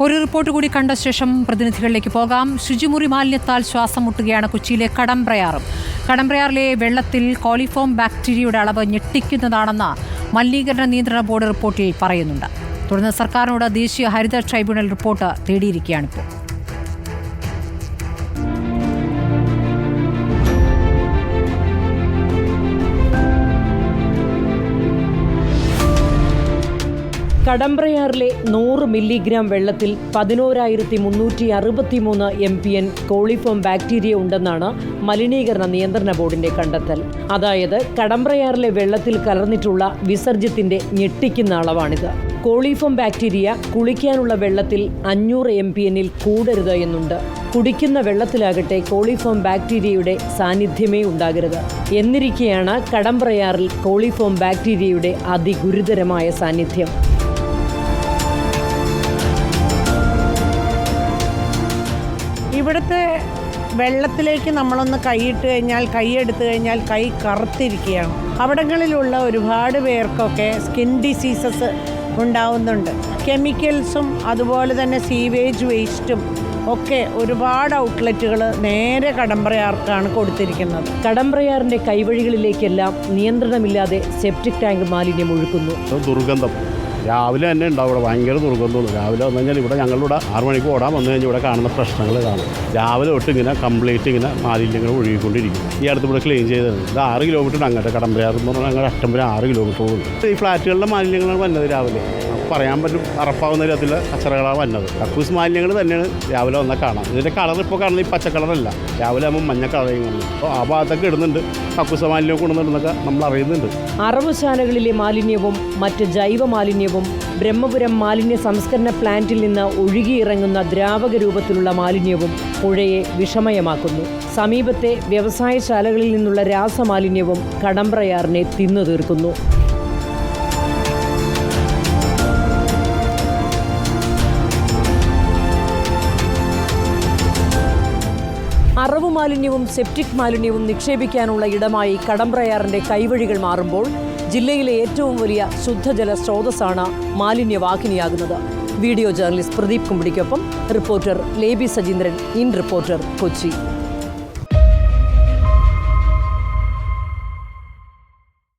ഒരു റിപ്പോർട്ട് കൂടി കണ്ട ശേഷം പ്രതിനിധികളിലേക്ക് പോകാം. ശുചിമുറി മാലിന്യത്താൽ ശ്വാസം മുട്ടുകയാണ് കൊച്ചിയിലെ കടമ്പ്രയാറും കടമ്പ്രയാറിലെ വെള്ളത്തിൽ കോളിഫോം ബാക്ടീരിയയുടെ അളവ് ഞെട്ടിക്കുന്നതാണെന്ന് മലിനീകരണ നിയന്ത്രണ ബോർഡ് റിപ്പോർട്ടിൽ പറയുന്നുണ്ട്. തുടർന്ന് സർക്കാരിനോട് ദേശീയ ഹരിത ട്രൈബ്യൂണൽ റിപ്പോർട്ട് തേടിയിരിക്കുകയാണിപ്പോൾ. കടമ്പ്രയാറിലെ നൂറ് മില്ലിഗ്രാം വെള്ളത്തിൽ പതിനോരായിരത്തി മുന്നൂറ്റി അറുപത്തി മൂന്ന് M P N coliform bacteria ഉണ്ടെന്നാണ് മലിനീകരണ നിയന്ത്രണ ബോർഡിന്റെ കണ്ടെത്തൽ. അതായത് കടമ്പ്രയാറിലെ വെള്ളത്തിൽ കലർന്നിട്ടുള്ള വിസർജ്യത്തിന്റെ ഞെട്ടിക്കുന്ന അളവാണിത്. കോളിഫോം ബാക്ടീരിയ കുളിക്കാനുള്ള വെള്ളത്തിൽ അഞ്ഞൂറ് എം പി എന്നിൽ കൂടരുത് എന്നുണ്ട്. കുടിക്കുന്ന വെള്ളത്തിലാകട്ടെ കോളിഫോം ബാക്ടീരിയയുടെ സാന്നിധ്യമേ ഉണ്ടാകരുത്. എന്നിരിക്കെയാണ് കടമ്പ്രയാറിൽ കോളിഫോം ബാക്ടീരിയയുടെ അതിഗുരുതരമായ സാന്നിധ്യം. ഇവിടുത്തെ വെള്ളത്തിലേക്ക് നമ്മളൊന്ന് കൈയിട്ട് കഴിഞ്ഞാൽ കൈ എടുത്തു കഴിഞ്ഞാൽ കൈ കറുത്തിരിക്കുകയാണ്. അവിടങ്ങളിലുള്ള ഒരുപാട് പേർക്കൊക്കെ സ്കിൻ ഡിസീസസ് ഉണ്ടാവുന്നുണ്ട്. കെമിക്കൽസും അതുപോലെ തന്നെ സീവേജ് വേസ്റ്റും ഒക്കെ ഒരുപാട് ഔട്ട്ലെറ്റുകൾ നേരെ കടമ്പറയാർക്കാണ് കൊടുത്തിരിക്കുന്നത്. കടമ്പ്രയാറിന്റെ കൈവഴികളിലേക്കെല്ലാം നിയന്ത്രണമില്ലാതെ സെപ്റ്റിക് ടാങ്ക് മാലിന്യം ഒഴുക്കുന്നു. ദുർഗന്ധം. രാവിലെ തന്നെ ഉണ്ടാവും ഇവിടെ. ഭയങ്കര ദുർഗന്ധമാണ്. രാവിലെ വന്നു കഴിഞ്ഞാൽ ഇവിടെ ഞങ്ങളിവിടെ ആറ് മണിക്ക് ഓടാൻ വന്നു കഴിഞ്ഞാൽ ഇവിടെ കാണുന്ന പ്രശ്നങ്ങൾ കാണും രാവിലെ തൊട്ട് ഇങ്ങനെ കംപ്ലീറ്റ് ഇങ്ങനെ മാലിന്യങ്ങൾ ഒഴുകിക്കൊണ്ടിരിക്കും. ഈ അടുത്ത് ഇവിടെ ക്ലീൻ ചെയ്തത് ഇത് ആറ് കിലോമീറ്റർ അങ്ങോട്ട് കടമ്പരാറ് എന്ന് പറഞ്ഞാൽ ഞങ്ങളുടെ അഷ്ടം വരെ ആറ് കിലോമീറ്റർ പോകുന്നു ഈ ഫ്ലാറ്റുകളിലെ മാലിന്യങ്ങളാണ് വന്നത് രാവിലെ. പറയാൻ പറ്റും അറപ്പാവുന്ന തരത്തിലുള്ള കച്ചറകളാണ് വന്നത്. കക്കൂസ് മാലിന്യങ്ങൾ തന്നെയാണ് രാവിലെ വന്നാൽ കാണാം ഇതിന്റെ കളർ ഇപ്പോൾ കാണുന്നത് ഈ പച്ച കളറല്ല രാവിലെ ആകുമ്പോൾ മഞ്ഞ കളറിയും കാണുന്നു അപ്പോൾ ആ ഭാഗത്തൊക്കെ ഇടുന്നുണ്ട്. കക്കൂസ മാലിന്യം കൊണ്ടുവന്നിടുന്നൊക്കെ നമ്മൾ അറിയുന്നുണ്ട്. അറവുശാലകളിലെ മാലിന്യവും മറ്റ് ജൈവ മാലിന്യവും ബ്രഹ്മപുരം മാലിന്യ സംസ്കരണ പ്ലാന്റിൽ നിന്ന് ഒഴുകിയിറങ്ങുന്ന ദ്രാവക രൂപത്തിലുള്ള മാലിന്യവും പുഴയെ വിഷമയമാക്കുന്നു. സമീപത്തെ വ്യവസായശാലകളിൽ നിന്നുള്ള രാസമാലിന്യവും കടമ്പ്രയാറിനെ തിന്നു തീർക്കുന്നു. അറവു മാലിന്യവും സെപ്റ്റിക് മാലിന്യവും നിക്ഷേപിക്കാനുള്ള ഇടമായി കടമ്പ്രയാറിന്റെ കൈവഴികൾ മാറുമ്പോൾ ജില്ലയിലെ ഏറ്റവും വലിയ ശുദ്ധജല സ്രോതസ്സാണ് മാലിന്യവാഹിനിയാകുന്നത്. Video journalist Pradeep കുമ്പിടിക്കൊപ്പം reporter Leby Sajeendran in reporter Kochi.